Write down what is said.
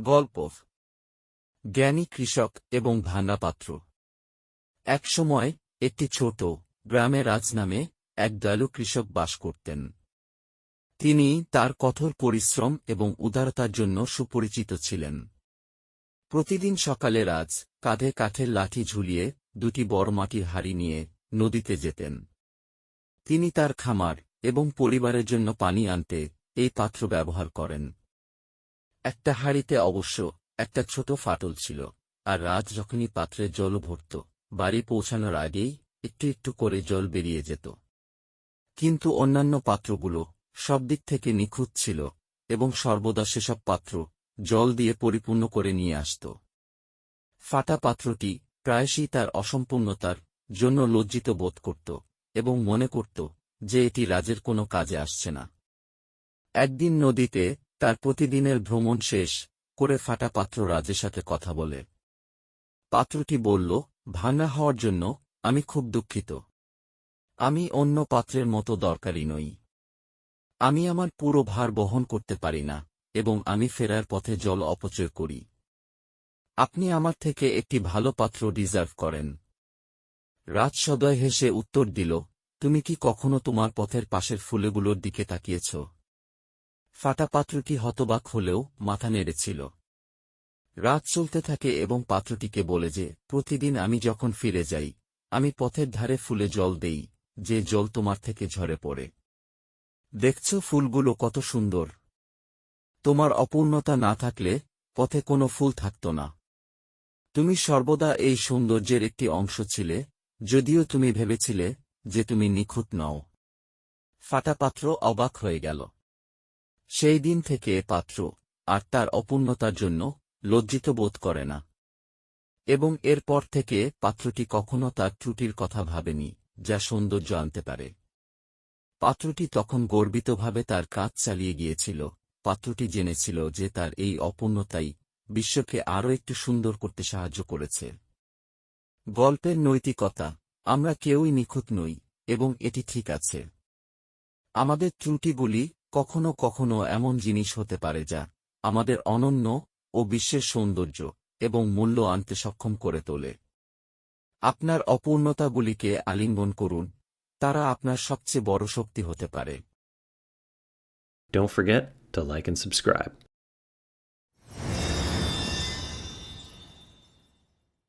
গল্প। জ্ঞানী কৃষক এবং ভান্ডাপাত্র একসময় একটি ছোট গ্রামে রাজ নামে এক দয়ালু কৃষক বাস করতেন। তিনি তার কঠোর পরিশ্রম এবং উদারতার জন্য সুপরিচিত ছিলেন। প্রতিদিন সকালে রাজ কাঁধে কাঠের লাঠি ঝুলিয়ে দুটি বড় মাটির হাড়ি নিয়ে নদীতে যেতেন। তিনি তার খামার এবং পরিবারের জন্য পানি আনতে এই পাত্র ব্যবহার করেন। একটা হাঁড়িতে অবশ্য একটা ছোট ফাটল ছিল, আর রাজ যখনই পাত্রে জল ভরত, বাড়ি পৌঁছানোর আগেই একটু একটু করে জল বেরিয়ে যেত। কিন্তু অন্যান্য পাত্রগুলো সব দিক থেকে নিখুঁত ছিল, এবং সর্বদা সেসব পাত্র জল দিয়ে পরিপূর্ণ করে নিয়ে আসত। ফাটা পাত্রটি প্রায়শই তার অসম্পূর্ণতার জন্য লজ্জিত বোধ করত, এবং মনে করত যে এটি রাজের কোনো কাজে আসছে না। একদিন নদীতে তার প্রতিদিনের ভ্রমণ শেষ করে ফাটা পাত্র রাজের সাথে কথা বলে। পাত্রটি বলল, ভাঙা হওয়ার জন্য আমি খুব দুঃখিত। আমি অন্য পাত্রের মতো দরকারি নই। আমি আমার পুরো ভার বহন করতে পারি না এবং আমি ফেরার পথে জল অপচয় করি। আপনি আমার থেকে একটি ভালো পাত্র ডিজার্ভ করেন। রাজ সদয় হেসে উত্তর দিল, তুমি কি কখনো তোমার পথের পাশের ফুলেগুলোর দিকে তাকিয়েছ? ফাটা পাত্রটি হতবাক হলেও মাথা নেড়েছিল রাত চলতে থাকে এবং পাত্রটিকে বলে যে, প্রতিদিন আমি যখন ফিরে যাই, আমি পথের ধারে ফুলে জল দেই, যে জল তোমার থেকে ঝরে পড়ে। দেখছ ফুলগুলো কত সুন্দর। তোমার অপূর্ণতা না থাকলে পথে কোনো ফুল থাকত না। তুমি সর্বদা এই সৌন্দর্যের একটি অংশ ছিলে, যদিও তুমি ভেবেছিলে যে তুমি নিখুঁত নও। ফাটা পাত্র অবাক হয়ে গেল। সেই দিন থেকে এ পাত্র, আর তার অপূর্ণতার জন্য লজ্জিত বোধ করে না। এবং এরপর থেকে পাত্রটি কখনো তার ত্রুটির কথা ভাবেনি, যা সৌন্দর্য আনতে পারে। পাত্রটি তখন গর্বিতভাবে তার কাজ চালিয়ে গিয়েছিল। পাত্রটি জেনেছিল যে তার এই অপূর্ণতাই বিশ্বকে আরও একটু সুন্দর করতে সাহায্য করেছে। গল্পের নৈতিকতা, আমরা কেউই নিখুঁত নই, এবং এটি ঠিক আছে। আমাদের ত্রুটিগুলি কখনো কখনো এমন জিনিস হতে পারে যা আমাদের অনন্য ও বিশ্বের সৌন্দর্য এবং মূল্য আনতে সক্ষম করে তোলে আপনার অপূর্ণতাগুলিকে আলিঙ্গন করুন, তারা আপনার সবচেয়ে বড় শক্তি হতে পারে Don't forget to like and subscribe.